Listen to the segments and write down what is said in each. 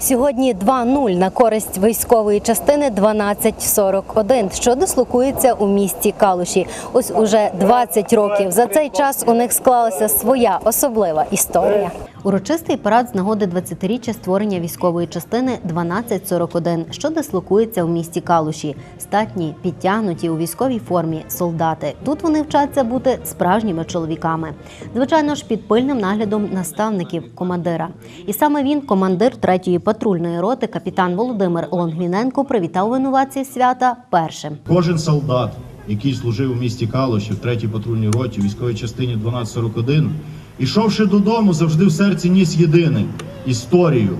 Сьогодні 2-0 на користь військової частини 1241, що дислокується у місті Калуші. Ось уже 20 років. За цей час у них склалася своя особлива історія. Урочистий парад з нагоди 20-річчя створення військової частини 1241, що дислокується у місті Калуші. Статні, підтягнуті у військовій формі солдати. Тут вони вчаться бути справжніми чоловіками. Звичайно ж, під пильним наглядом наставників командира. І саме він, командир третьої патрульної роти, капітан Володимир Лонгвіненко, привітав винуватців свята першим. Кожен солдат, який служив у місті Калуші в 3-й патрульній роті, військовій частині 1241, ішовши додому, завжди в серці ніс єдине історію.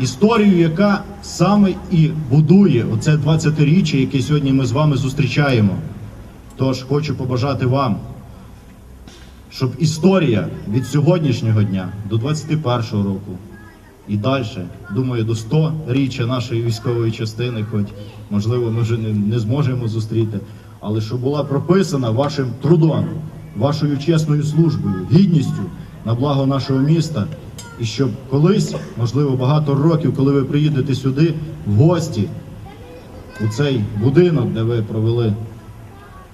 Історію, яка саме і будує оце 20-річчя, яке сьогодні ми з вами зустрічаємо. Тож хочу побажати вам, щоб історія від сьогоднішнього дня до 21-го року і далі, думаю, до 100 річчя нашої військової частини, хоч можливо ми вже не, не зможемо зустріти, але щоб була прописана вашим трудом, вашою чесною службою, гідністю на благо нашого міста, і щоб колись, можливо, багато років, коли ви приїдете сюди в гості, у цей будинок, де ви провели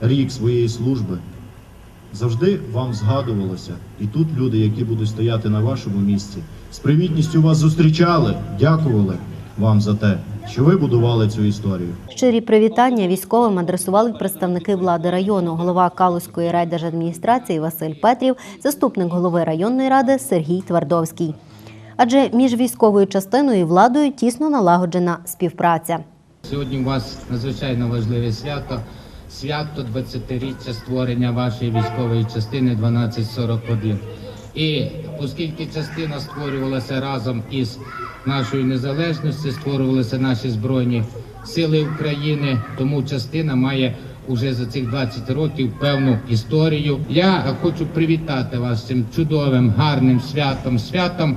рік своєї служби, завжди вам згадувалося. І тут люди, які будуть стояти на вашому місці, з привітністю вас зустрічали, дякували вам за те, що ви будували цю історію. Щирі привітання військовим адресували представники влади району, голова Калузької райдержадміністрації Василь Петрів, заступник голови районної ради Сергій Твардовський. Адже між військовою частиною і владою тісно налагоджена співпраця. Сьогодні у вас надзвичайно важливе свято. Свято 20-річчя створення вашої військової частини 1241. І оскільки частина створювалася разом із нашою незалежністю, створювалися наші збройні сили України, тому частина має уже за цих 20 років певну історію. Я хочу привітати вас цим чудовим, гарним святом, святом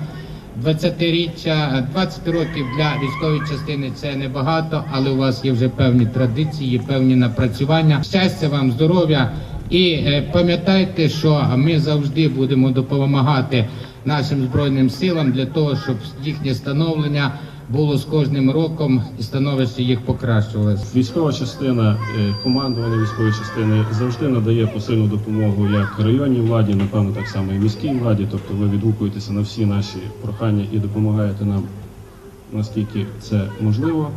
20-річчя, 20 років для військової частини це небагато, але у вас є вже певні традиції, певні напрацювання. Щастя вам, здоров'я і е, пам'ятайте, що ми завжди будемо допомагати нашим збройним силам для того, щоб їхнє становлення було з кожним роком і становище їх покращувалося. Військова частина, е, командування військової частини завжди надає посильну допомогу як районній владі, напевно, так само і міській владі. Тобто ви відгукуєтеся на всі наші прохання і допомагаєте нам наскільки це можливо.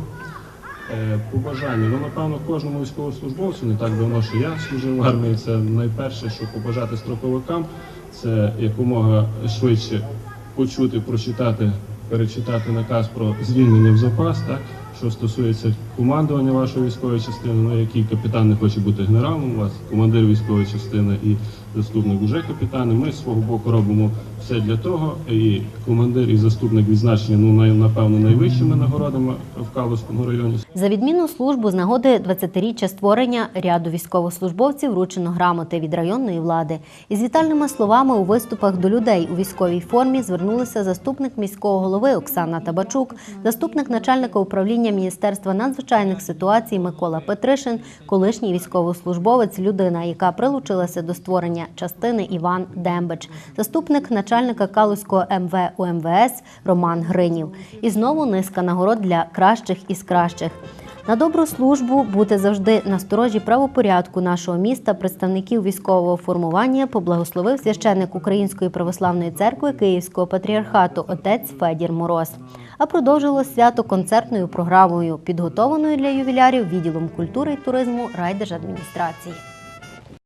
Е, Побажання, ну напевно, кожному військовослужбовцю не так давно, що я служив в армії. Це найперше, що побажати строковикам, це якомога швидше почути, прочитати, перечитати наказ про звільнення в запас, так що стосується командування вашої військової частини, ну який капітан не хоче бути генералом, у вас командир військової частини і заступник уже капітани. Ми з свого боку робимо все для того. І командир і заступник відзначені ну напевно найвищими нагородами в Калузькому районі. За відмінну службу з нагоди 20-річчя створення ряду військовослужбовців вручено грамоти від районної влади. Із вітальними словами у виступах до людей у військовій формі звернулися заступник міського голови Оксана Табачук, заступник начальника управління Міністерства надзвичайних ситуацій Микола Петришин, колишній військовослужбовець, людина, яка прилучилася до створення частини Іван Дембич, заступник начальника Калузького МВ УМВС Роман Гринів. І знову низка нагород для кращих із кращих. На добру службу бути завжди на сторожі правопорядку нашого міста, представників військового формування поблагословив священник Української православної церкви Київського патріархату отець Федір Мороз. А продовжило свято концертною програмою, підготованою для ювілярів відділом культури і туризму райдержадміністрації.